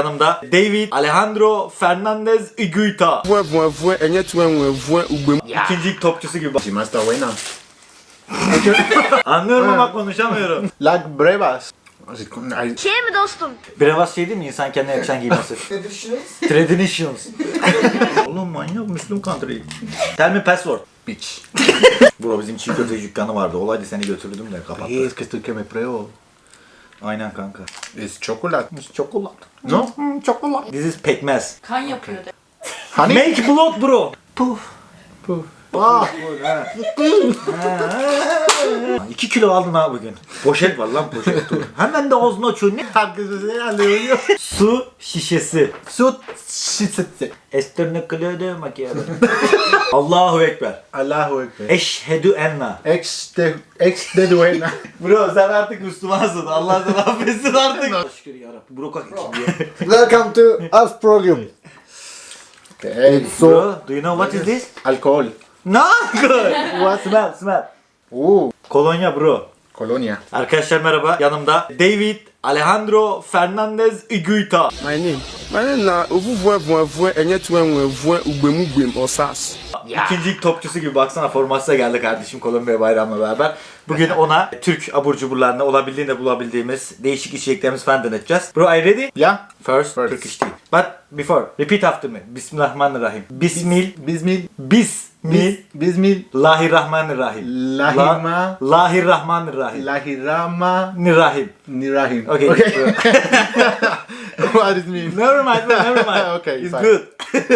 Yanımda David Alejandro Fernandez Iguita. İkinci topçusu gibi. Si más está buena. Anlıyorum ama konuşamıyorum. Like brevas. Şey mi dostum? Brevas şey değil mi insan kendine yakışan giymesi? Traditions. Oğlum manyak Müslüm country. Tell me password. bitch. Bro bizim çiğ köfte dükkanı vardı. Olaydı seni götürdüm de kapattı. Es que estoy que me pruebo. Aynen kanka. Es chocolate. Çokolat. ¿No? Çokolat. This is pekmez. Kan yapıyor de. Honey? Make blood bro. Puf. Ah, 2 kilo aldın ha bugün. Poşet var lan poşet dur. Hemen de ağzını açıyor. Ne? herkese selam Su şişesi. Su şişesi. Esterne klöde makyajı. Allahu Ekber. Allahu Ekber. Eşhedü enna. Ex de, ex de duena. Bro sen artık Müslümansın. Allah sana affetsin artık. Şükür yarabbim. Bro kalk. Welcome to us program. Eh, Bro, do you know what is this? Alcohol. No good. What smell smell. Uh, Kolonya bro. colonia. Arkadaşlar merhaba. Yanımda David Alejandro Fernandez Iguita. My name. My name na ovu vue, vue, vue, enye tue, vue, vue, ugbem, ugbem, osas. İkinci lig topçusu gibi baksana formasıyla geldi kardeşim Kolombiya bayrağımla beraber. Bugün ona Türk abur cuburlarını olabildiğinde bulabildiğimiz değişik içeceklerimizi falan deneteceğiz. Bro, are you ready? Yeah? First, First. Turkish tea. But before, repeat after me. Bismillahirrahmanirrahim. Bismil, Bismil. Bismil, Bismil. lahirrahmanirrahim. Lahirma. La, lahirrahmanirrahim. Lahirama. Nirahim. Nirahim. Okay. Okay. what it mean? Never mind, never mind. Okay, It's fine. good.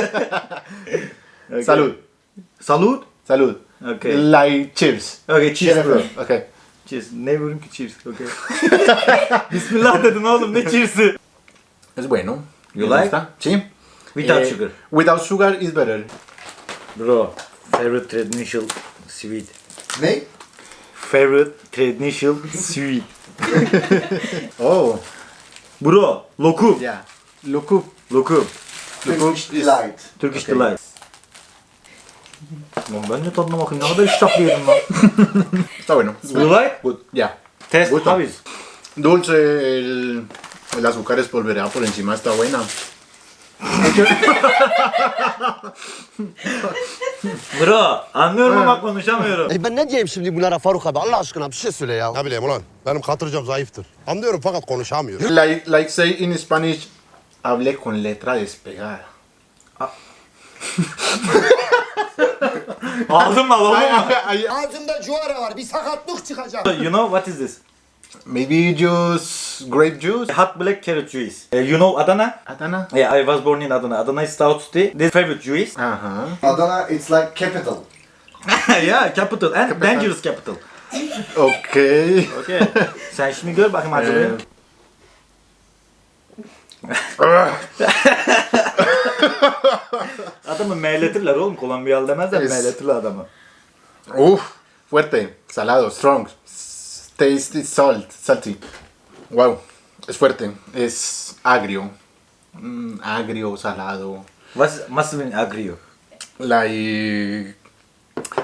Okay. Salud. Salud. Salud. Okay. Like cheers. Okay, cheers bro. Okay. Cheers. Ne vurayım ki cheers. Okay. Bismillah dedin oğlum ne cheers'ı? Es bueno. You like? Sí. Without Eh, sugar. Without sugar is better. Bro, favorite traditional sweet. Ne? Favorite traditional sweet. Oh. Bro, lokum. Yeah. Look Lokum. Turkish Delight. Turkish Okay. delight. Lan ben de tadına bakayım ne kadar iştahlı yedim lan. Está bueno. You like? Good. Yeah. Test Gusto. Dulce, el, el azúcar espolvoreado por encima está buena. Bro, anlıyorum ama konuşamıyorum. E ben ne diyeyim şimdi bunlara Faruk abi Allah aşkına bir şey söyle ya. Ne bileyim ulan. Benim katırcam zayıftır. Anlıyorum fakat konuşamıyorum. Like, like say in Spanish, hable con letra despegada. Aldın mı alalım mı? I- I- Ağzımda cuara var bir sakatlık çıkacak. You know what is this? Maybe juice, grape juice. Hot black carrot juice. Uh, you know Adana? Adana. Yeah, I was born in Adana. Adana is South tea. This favorite juice. Uh-huh. Adana, it's like capital. yeah, capital and dangerous capital. Okay. Okay. Sen şimdi gör bakayım acılıyı. Adamı meyletirler oğlum. Kolombiyalı demezler Es- meyletirler adamı. Uf, fuerte, salado, strong, tasty, salt, salty. Wow, es fuerte, es agrio. Mm, agrio, salado. What must be agrio? Like,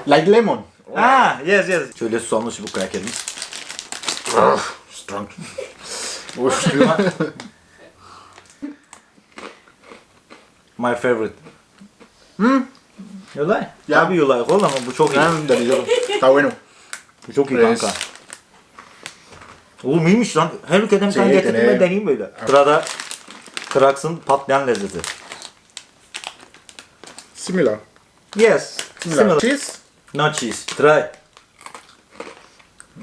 like lemon. Ah, yes yes. Şöyle susamlı çubuk krakerimiz. Ugh, strong. Uf. My favorite. Hmm? You like? Ya. Tabii you like oğlum ama bu çok iyi. Delicioso. Está bueno. Bu çok iyi kanka. Oğlum iyiymiş lan. Her ülkeden bir tane Şey, getirdim ben deneyim. deneyeyim böyle. Sırada Krax'ın patlayan lezzeti. Similar. Yes. Similar. Cheese? No cheese. Try.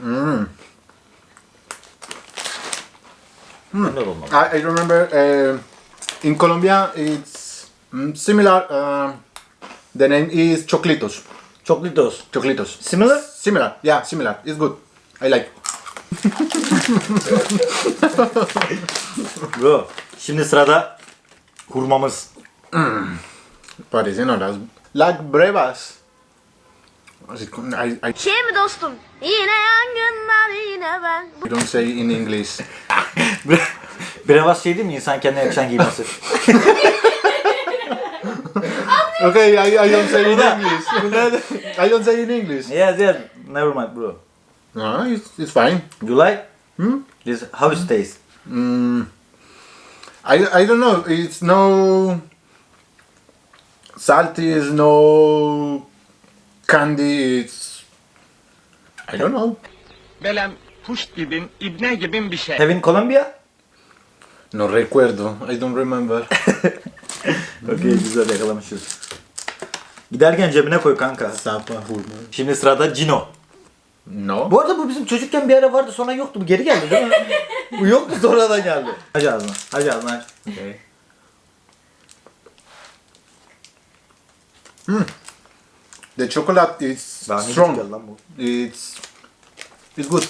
Mm. Ne olmalı? I, I remember uh, in Colombia it's mm, similar. Uh, the name is Choclitos. Choclitos. Choclitos. Similar? Similar. Yeah, similar. It's good. I like. Bro. Şimdi sırada hurmamız. Parecen horas. Like brevas. Así con- I, I, Şey mi dostum? Yine yangınlar yine ben. Don't say in English. Brevas şey değil mi? İnsan kendine yakışan giymesi. Okay, I, I don't say in English. I don't say in English. yes yes. Never mind bro. No, it's, it's fine. You like? Hmm? This how it tastes? Mm, I, I don't know. It's no salty. It's no candy. It's I don't know. Belem kuş gibin, ibne gibin bir şey. Having Colombia? No recuerdo. I don't remember. Okey güzel yakalamışız. Giderken cebine koy kanka. Sapa hurma. Şimdi sırada Cino. No. Bu arada bu bizim çocukken bir ara vardı sonra yoktu. Bu geri geldi değil mi? bu yoktu sonradan geldi. Aç ağzını. Aç ağzını aç. Okay. The chocolate is Daha strong. lan bu. It's it's good.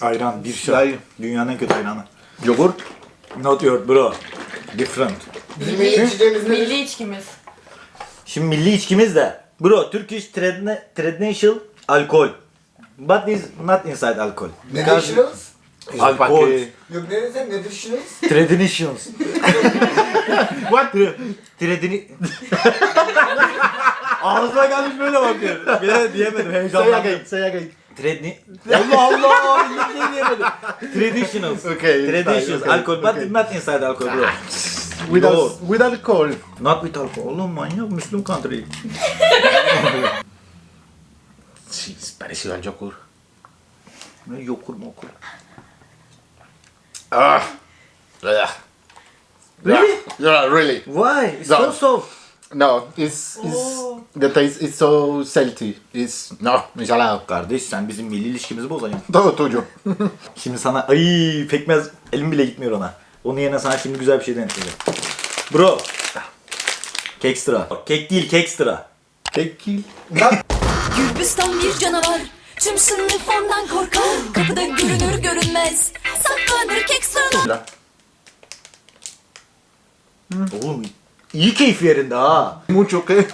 Ayran bir şey. Ay. Dünyanın en kötü ayranı. Yogurt. Not your bro. Different. Bizim milli içeceğimiz nedir? Milli içkimiz. Şimdi milli içkimiz de. Bro Turkish traditional alkol. But is not inside alcohol. Nutritionals? Alkol. Yok ne desem nutritionals? Traditions. What? Tradini... Ağzıma gelmiş böyle bakıyor. Bir de diyemedim Say heyecanlandım. again. Say again. Tradini... Allah Allah! Bir şey diyemedim. Traditionals. Okay, fine, okay, alkol. But okay. not inside alcohol bro. With, No. with alcohol. Not with alcohol. Oğlum manyak Müslüm country. Sí, es parecido al yogur. Ne yokur mokur. Ah. Really? Yeah, really. Why? It's No. so soft. No, it's, it's the taste is so salty. It's no, es salado. Kardeş sen bizim milli ilişkimizi bozacaksın. Todo tuyo. Şimdi sana ay pekmez elim bile gitmiyor ona. Onun yerine sana şimdi güzel bir şey deneteceğim. Bro. Kekstra. Kek değil kekstra. Tequila. Gürbüstan bir canavar Tüm sınıf ondan korkar Kapıda görünür görünmez Saklanır kek sıralar Oğlum iyi keyif yerinde ha. Mucho que.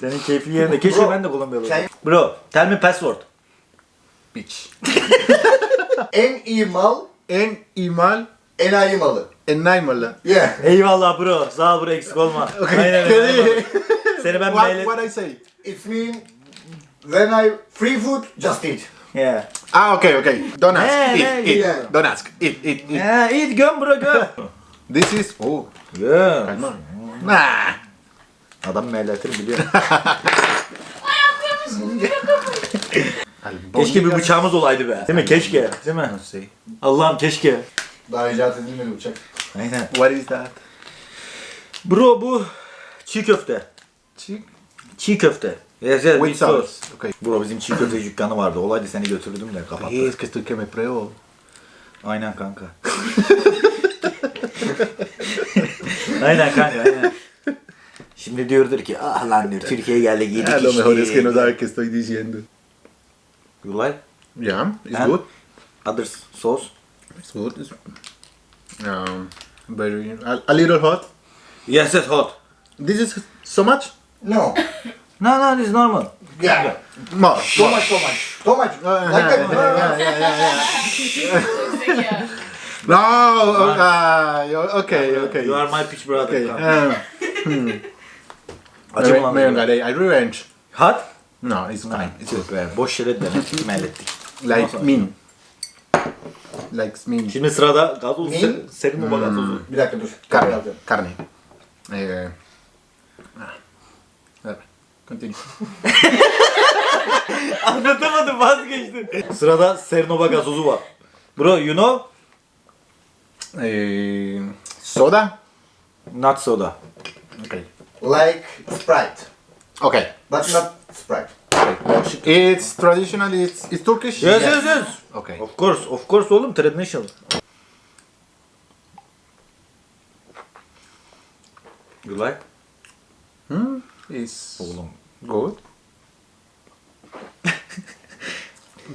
Senin keyfin yerinde. Keşke ben de Kolombiyalı olsam. Bro, tell me password. Bitch. En iyi mal, En y mal, enayi malı. en naimala. Yeah. Eyvallah bro. Sağ ol bro eksik olma. Aynen öyle. Seni ben What, mail what I say? It mean when I free food, just eat. Yeah. Ah, okay, okay. Don't ask. Eh, eat, eh, eat. yeah. Don't ask. Eat, eat, eat. Yeah, eat göm bro göm. This is. Oh. Göm. Nah. Adam melletir biliyor. Keşke bir bıçağımız olaydı be. Değil mi? Keşke. Değil mi? Allah'ım keşke. Daha icat edilmedi bıçak. Aynen. What is that? Bro bu çiğ köfte. Chick? Çiğ köfte. Yes, yes, With sauce. sauce. Okay. Bro bizim çiğ köfte dükkanı vardı. Olaydı seni götürdüm de kapattı. Es que estoy que me pruebo. Aynen kanka. aynen kanka aynen. Şimdi diyordur ki ah lan diyor Türkiye'ye geldik yedik Ah, lo mejor es que no işte. sabe qué estoy diciendo. You like? Yeah, it's And- good. Other sauce? It's good. It's, um, very a, a little hot. Yes, yes, hot. This is so much. No. No, no, this is normal. Yeah. More. So much, so much. So much. Uh, Like yeah, that. yeah, yeah, yeah, yeah. No, okay, okay, okay. You are my pitch brother. Okay. kanka. Um, hmm. Acı Me, mı me lan? vengaré. I revenge. Hot? No, it's fine. It's good. Be, boş yere denedik, mellettik. Like min. Like min. Şimdi sırada gazoz, Ne? se- serin baba gazozu. Bir dakika dur. Carne. Alacağım. Carne. Eh, ah. A ver, Continue. Anlatamadım vazgeçtim. Sırada Sernova gazozu var. Bro, you know? Eh, soda. Not soda. Okay. Like Sprite. Okay. But not Sprite. It's traditional. It's it's Turkish. Yes, yes, yes. Okay. Of course, of course oğlum traditional. You like? Hmm. It's Oğlum. good.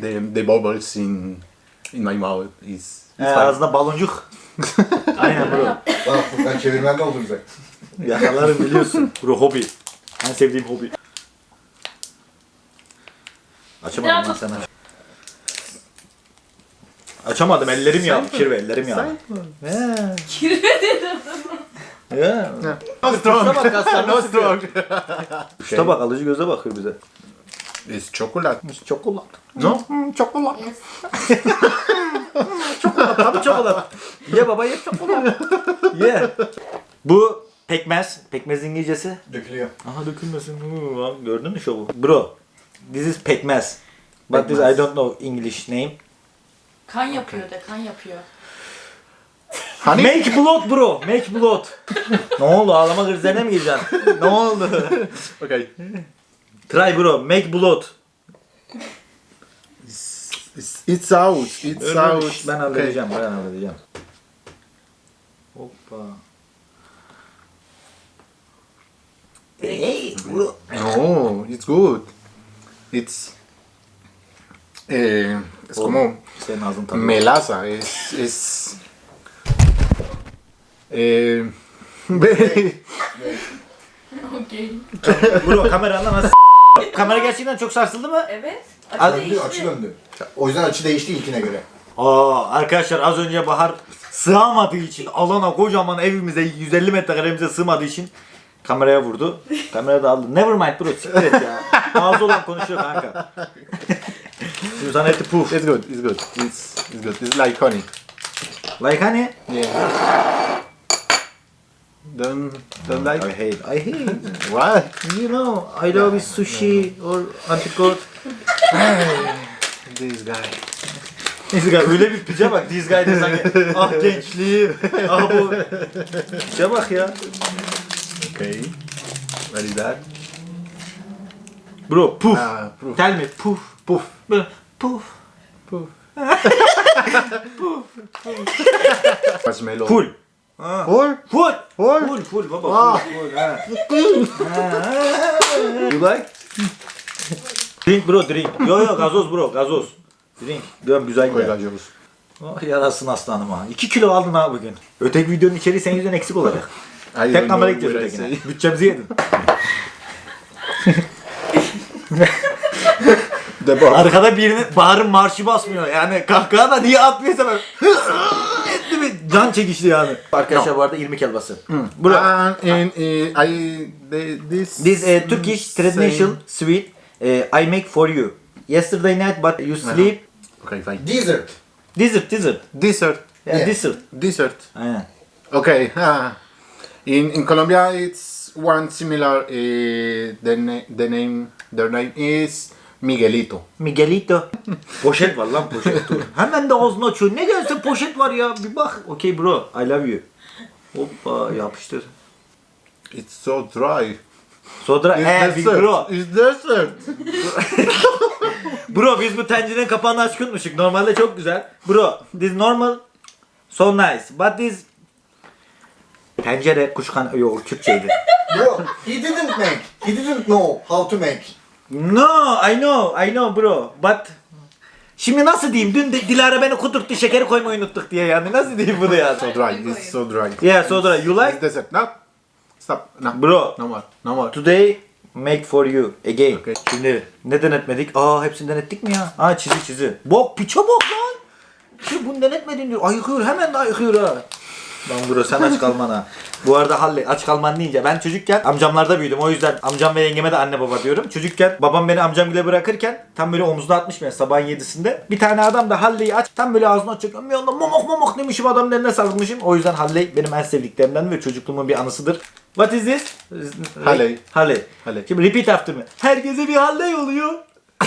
the the bubbles in in my mouth is. He, ağzında baloncuk. Aynen bro. Bak Furkan çevirmen de oldu bize. Yakalarım biliyorsun. Bro hobi. En sevdiğim hobi. Açamadım lan sana. Açamadım ellerim yağlı. Kirve ellerim yağlı. Kirve dedim. Ya. No strong. bak, no strong. Usta bak alıcı göze bakıyor bize. It's chocolate. Çokolat. No? Hmm, çokolat. çokolat tabii çokolat. Ye baba ye çokolat. Ye. Bu pekmez. Pekmez İngilizcesi. Dökülüyor. Aha dökülmesin. Lan Gördün mü şovu? Bro. This is pekmez. But this I Pekmez. don't know English name. Kan yapıyor de kan yapıyor. Honey? Make blood bro. Make blood. ne oldu ağlama krizlerine mi gireceksin? ne oldu? Okay. Try bro. Make blood. It's, it's out. It's Dur, out. Ben halledeceğim. Ben halledeceğim. Hoppa. Hey bro. Okay. No, it's good. It's. Eh, es como ağzın tadı. melaza. Es. es eh, ve- Okey. Bro kamera nasıl Kamera gerçekten çok sarsıldı mı? Evet. Az- Açı açı değişti. döndü. O yüzden açı değişti ilkine göre. Aa arkadaşlar az önce Bahar sığamadığı için alana kocaman evimize 150 metrekaremize sığmadığı için kameraya vurdu. Kamera da aldı. Never mind bro siktir et ya. Ağzı olan konuşuyor kanka. Şimdi sana etti puf. it's good. It's good. It's it's good. It's like honey. Like hani? Yeah. Don't don't I like hate. I hate. what? You know, I love sushi or antikot. This guy. This guy öyle bir piçe bak. This guy de sanki ah gençliğim. Ah bu. Piçe bak ya. Okay. What is that? Bro puf. Ah, proof. Tell me puf. Poof. Böyle Puf. Poof. Marshmallow. Full. Full. Full. Full. Full full baba. Ah. Full. Ha. Ha. You like? Drink bro drink. Yo yo gazoz bro gazoz. Drink. Diyorum güzel güzel. Koyacağız. Oh yarasın aslanım ha. 2 kilo aldın ha bugün. Öteki videonun içeriği senin yüzünden eksik olacak. I Tek kamera I ötekine. Bütçemizi yedin. Arkada birinin Bahar'ın marşı basmıyor. Yani kahkaha da niye atmıyorsa ben etti mi? Can çekişti yani. Arkadaşlar bu arada irmik helvası. Bro. And in, uh, I the, this This uh, Turkish traditional sweet uh, I make for you. Yesterday night but you sleep. Okay, fine. Dessert. Dessert, dessert. Dessert. Yeah, Yeah. dessert. Dessert. Aynen. Okay. ah. İn in Colombia, it's one similar. Uh, the na- the name their name is Miguelito. Miguelito. poşet var lan poşet. Dur. Hemen de ağzını açıyor. Ne gelsin poşet var ya. Bir bak. Okay bro. I love you. Hoppa yapıştır. It's so dry. Sodra. It's dessert. bro. It's dessert. Bro biz bu tencerenin kapağını açık unutmuştuk. Normalde çok güzel. Bro this normal so nice. But this tencere kuşkan yok Türkçeydi. Bro, he didn't make. He didn't know how to make. No, I know, I know bro. But Şimdi nasıl diyeyim? Dün de Dilara beni kudurttu, şekeri koymayı unuttuk diye yani. Nasıl diyeyim bunu ya? So dry. It's so dry. Yeah, Sodra, you It's like? dessert. No. Stop. No. Bro, No more. No more. today make for you again. Okay. Şimdi ne denetmedik? Aa hepsini denettik mi ya? Aa çizi çizi. Bok piçe bok lan. Şimdi bunu denetmedin diyor. Ayıkıyor hemen de ayıkıyor ha. Lan bro sen aç kalman ha. Bu arada Halle aç kalman deyince ben çocukken amcamlarda büyüdüm. O yüzden amcam ve yengeme de anne baba diyorum. Çocukken babam beni amcam bile bırakırken tam böyle omuzda atmış beni sabahın yedisinde. Bir tane adam da Halle'yi aç tam böyle ağzını açacak. Bir anda momok momok demişim adamın eline sarılmışım. O yüzden Halle benim en sevdiklerimden ve çocukluğumun bir anısıdır. What is this? Halle. Halle. Halle. Şimdi repeat after me. Herkese bir Halle oluyor.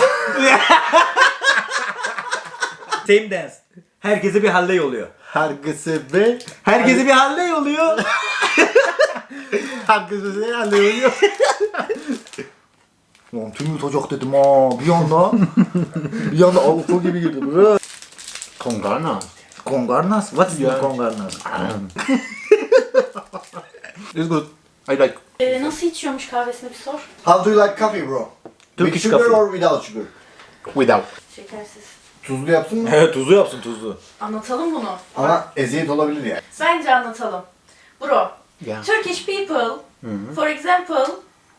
Same dance. Herkese bir Halle oluyor. Herkese ve Herkese bir Halle oluyor. herkese ve alıyor. Lan tüm yutacak dedim ha bir anda. bir anda avuklu gibi girdi bro. Con ganas. Kongarnas? What is Yeah. kongarnas? It's good. I like. Ee, nasıl içiyormuş kahvesini bir sor. How do you like coffee bro? Turkish With sugar coffee. or without sugar? Without. Şekersiz. Tuzlu yapsın mı? Evet tuzlu yapsın tuzlu. Anlatalım bunu. Ama eziyet olabilir yani. Bence anlatalım. Bro, Yeah. Turkish people, for example,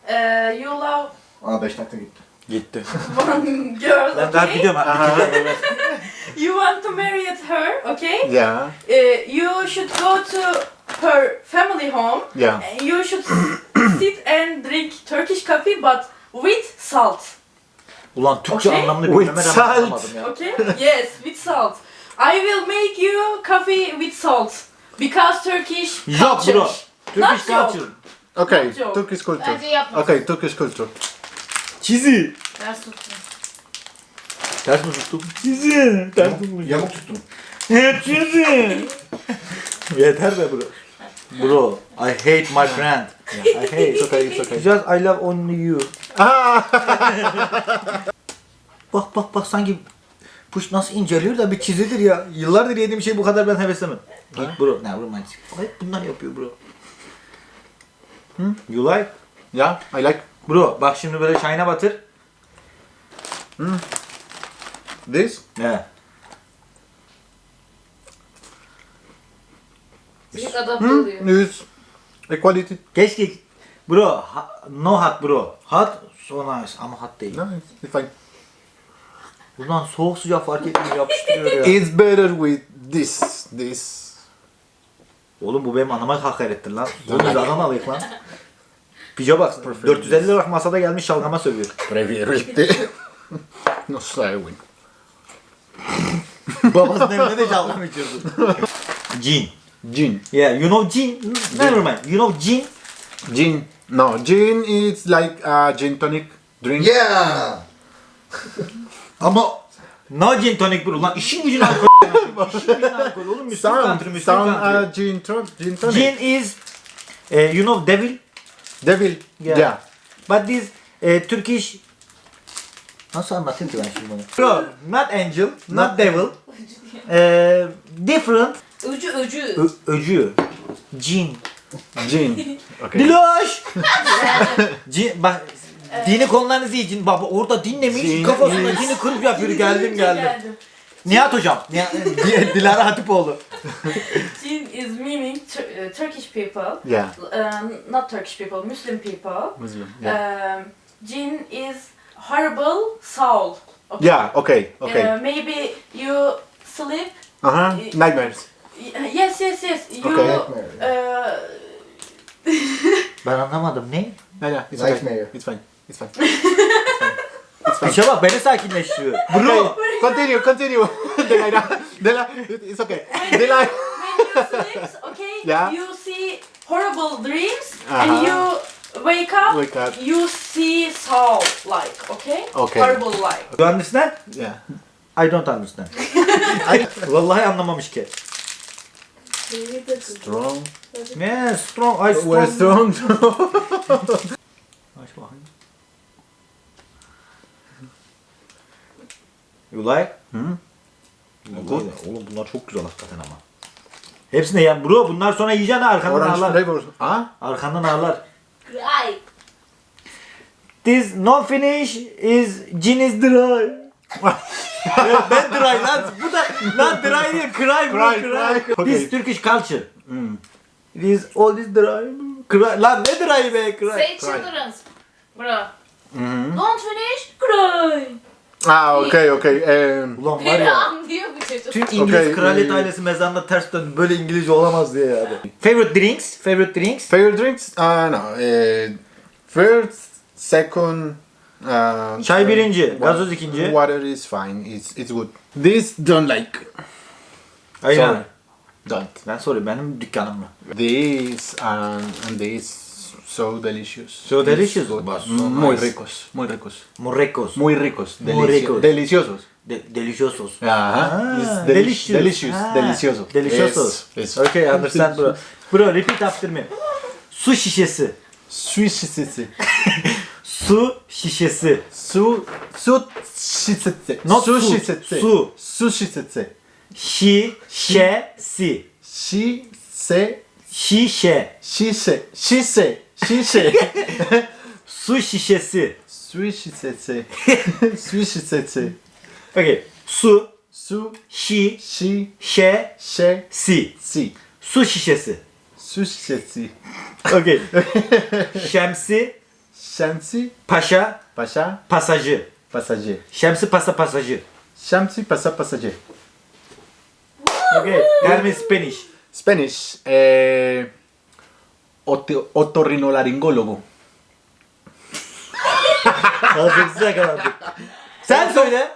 uh, you love Aa 5 dakika gitti. Gitti. one girl, Ben daha okay? ha, bitireceğim. You want to marry her, okay? Yeah. Uh, you should go to her family home. Yeah. and You should sit and drink Turkish coffee, but with salt. Ulan Türkçe Okay. anlamını With bilmeme salt. rağmen anlamadım ya. Okay? yes, with salt. I will make you coffee with salt. Because Turkish Yok culture. bro. Turkish Not joke. culture. Okay, Not joke. Turkish culture. Bence yapma. Okay, Turkish culture. Çizi. Ters tuttum. Ters mi tuttum? Çizi. Ters tuttum. Yamuk tuttum. Çizi. Yeter be bro. Bro, I hate my friend. I hate. It's okay, it's okay. Just I love only you. Ah! Bak bak bak sanki puş nasıl inceliyor da bir çizidir ya. Yıllardır yediğim şey bu kadar ben heveslemem. Git bro. Ne romantik. Hep bunlar yapıyor bro. Hı? You like? yeah, I like Bro bak şimdi böyle çayına batır. this. Ne? Çocuk adapte oluyor. This equality. Keşke bro ha- no hot bro. Hot so nice ama hot değil. No, it's, fine. Ulan soğuk sıcak fark etmiyor yapıştırıyor ya. It's better with this. This. Oğlum bu benim anama hakarettir lan. Bunu biz adam alayım lan. Pica bak 450 lira masada gelmiş şalgama sövüyor. Preferirte. no güey. Babasının evine de şalgam içiyordu. Gin. Gin. Yeah, you know gin? Never mind. You know gin? Gin. No, gin is like a gin tonic drink. Yeah. Ama no gin tonic bro. Lan işin gücün alkol. işin gücün alkol. Oğlum Müslüm Sound, country, Müslüm sound country. uh, gin, gin tonic. Gin is, eh, you know devil? Devil. Yeah. Yeah. But this eh, Turkish Nasıl anlatayım ki ben şimdi bunu? Bro, not angel, not devil. Eh, different. Öcü öcü. Ö- öcü. Cin. Gin. Okay. Diloş! Cin, bak dini konularınızı iyi cin. Baba orada dinlemiş Cin kafasında dini kırıp yapıyor geldim geldim. Nihat hocam. Nihat, Di- Dilara Hatipoğlu. Jin is meaning Tur- uh, Turkish people. Yeah. Um, not Turkish people, Muslim people. Muslim. Yeah. Um, jin is horrible soul. Okay. Yeah. Okay. Okay. Uh, maybe you sleep. Uh huh. Nightmares. Yes, yes, yes. You. Okay. Uh, Ben anlamadım ne? Yeah. Yeah. It's okay. Nightmare. It's fine. It's fine. İşe bak beni sakinleştiriyor. Bro. Continue. Continue. Delilah. Delilah. It's okay. Delilah. when you sleep, okay, Yeah. you see horrible dreams, Uh-huh. and you wake up. Wake up. You see soul like, okay? Okay. Horrible like. You understand? Yeah. I don't understand. I, vallahi anlamamış ki. Strong. Yeah, strong. I strong. We're strong. Aç bakayım. You like? Hı. Good. Oğlum bunlar çok güzel hakikaten ama. Hepsini ya bro bunlar sonra yiyeceksin ha, arkandan Orange ağlar. flavors. Ah. Arkandan ağlar. This no finish is gin is dry. Ben dry lan. Bu da lan dry değil cry bro Cry, cry. cry. This Okay. Turkish culture. It is all this dry. Cry. Lan ne dry be cry. Say children's. Bro. Don't finish. Cry. Ah. Okay. Okay. Um, Ulan var ya. anlıyor bu çocuk. Tüm İngiliz Okay, kraliyet ee, ailesi mezarında ters döndü. Böyle İngilizce olamaz diye yani. Favorite drinks? Favorite drinks? favorite drinks? Uh, no. Uh, first, second. Uh, Çay birinci, gazoz ikinci. Water is fine. It's it's good. This don't like. Aynen. Sorry. Don't. Ben sorry benim dükkanım mı? This and, and this so delicious. So delicious. So muy ricos. Muy ricos. Morrecos. Muy ricos. Muy ricos. Deliciosos. De deliciosos. Ajá. Ah, delicious. Delicious. Ah, Delicioso. Deliciosos. Yes, yes. Okay, understand bro. Bro repeat after me. Su şişesi. Sushi. Su şişesi. Su. Su. Shitsetse. Not su, su. Sushi. Setse. Şişesi. She. Se. Şişe. Şişe. Şişe. Şişe. Su şişesi. Sushi. Setse. Sushi. Setse. Okay. Su Su. şi She. şe She. si. Si. Su şişesi. Sushi. Setsi. Okay. Şemsi Shamsi. paşa Pasha. pasajı. Passager. Şemsi pasa pasajı. Shamsi. Pasa. Passager. Okay. Me Spanish. Spanish. Eh, oti- otorrinolaringólogo. Hazırlıksız. Sen söyle.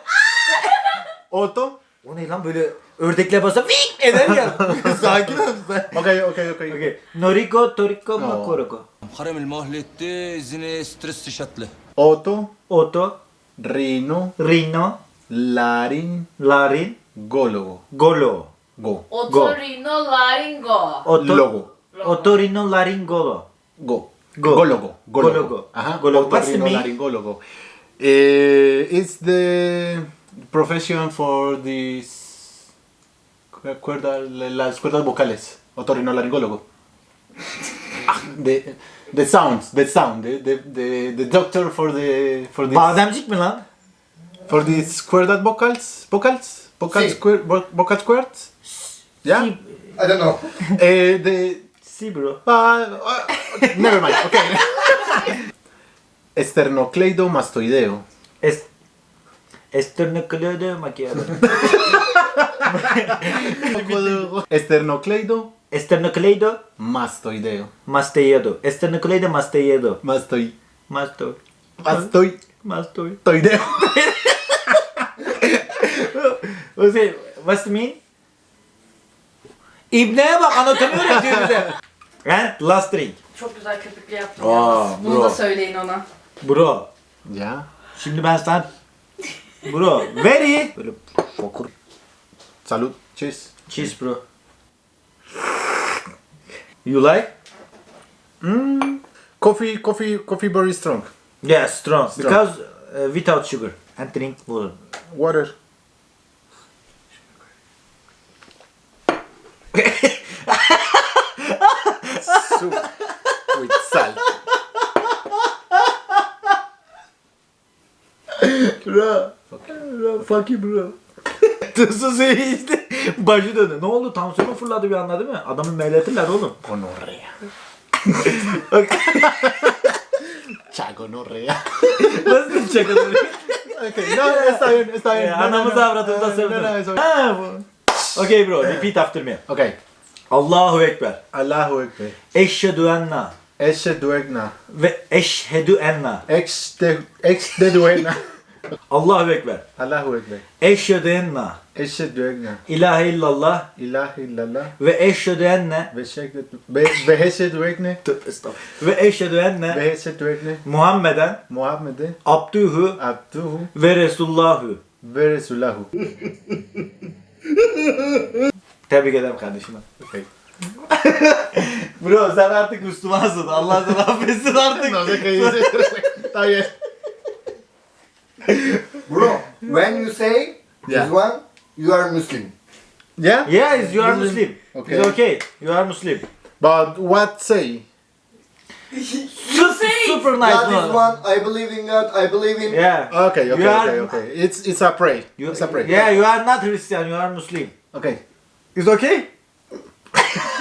Auto. O ne lan böyle ördekle basa vik eder ya. Sakin ol sen. Okey okey okey. Okay. Noriko toriko no. makoroko. Haremil mahletti zine stres tişatlı. Oto. Oto. Rino. Rino. Larin. Larin. Gologo. Golo. Go. Otorino laringo. Oto, Logo. Otorino laringolo. Go. Go. Gologo. Gologo. Ajá. Gologo. Otorino laringologo. Uh, it's the profession for this cuerda, las cuerdas vocales. Otorrinolaringólogo. Ah, the, the sounds, the sound, the, the, the, the doctor for the for this Bademcik mi lan? for these cuerdas vocals, vocals, vocals, Sí. square, vo- vocal squares. Yeah. I don't know. Eh, the Si bro. Uh, uh, never mind, okay. Esternocleidomastoideo. Es Esternocleido maquiado. Esternocleido Esternocleido mastoideo. masteyedo. Esternocleido masteyedo. Mastoi. Masto. Mastoi. Mastoy. Toideo. O sea, what's the mean? İbneye bak anatomi öğretiyor bize. And last drink. Çok güzel köpüklü yaptım Aa, yalnız. Bunu bro. da söyleyin ona. Bro. Ya. Şimdi ben sana... Bro. Very. Böyle fokur. Salud. Cheers. Cheers bro. You like? Coffee, coffee, coffee very strong. Yeah, strong. Because uh, without sugar. And drink water. Water. Soup with salt. Bro. Bro, fuck you bro. İyi işte. Başı döndü. Ne oldu? Tansiyonu fırladı bir anda değil mi? Adamı meyletirler oğlum. Gonorrea. Chagonorrea. Nasıl bu? Okay, no, está bien, está bien. No, no, sevdim. Ha bu. Okay bro, repeat after me. Okay. Allahu Ekber. Allahu Ekber. Eşhedü enna. Eşe duegna. Ve eşhedü enna. De duegna. Allahu Ekber. Allahu Ekber. Eşhedü enna. Eşe duegna. İlahe illallah. İlahe illallah. Ve eşhedü enne. Ve şeklet. Ve. Tövbe estağfurullah. Ve eşhedü enne. Ve heşe duegne. Muhammeden. Muhammed'e Abdühü. abduhu Ve Resullahu. ve resullahu. Tebrik ederim kardeşim. Okay. Bro sen artık Müslümansın. Allah seni affetsin artık. Dice. Está bien. Bro, when you say Yeah. this one, you are Muslim. Yeah? Yes, you are Muslim. Okay. It's okay. You are Muslim. But what say? Su- Super nice. God is bro. one. I believe in God. I believe in. Yeah. Okay, okay, You are- okay, okay. It's it's a pray. You, it's a pray. Yeah, you are not Christian. You are Muslim. Okay. It's okay?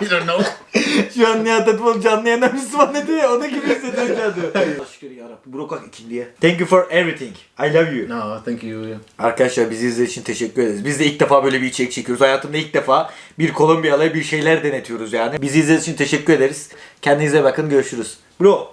I don't know. Şu an Nihat Atmalı canlı yayında Müslüman ne diyor? Ona gibi hissediyorum kendimi. Şükür yarabbim. Bro kalk ikindiye. Thank you for everything. I love you. No, thank you. Arkadaşlar bizi izlediğiniz için teşekkür ederiz. Biz de ilk defa böyle bir içerik çekiyoruz. Hayatımda ilk defa bir Kolombiyalıya bir şeyler denetiyoruz yani. Bizi izlediğiniz için teşekkür ederiz. Kendinize bakın. Görüşürüz. Bro.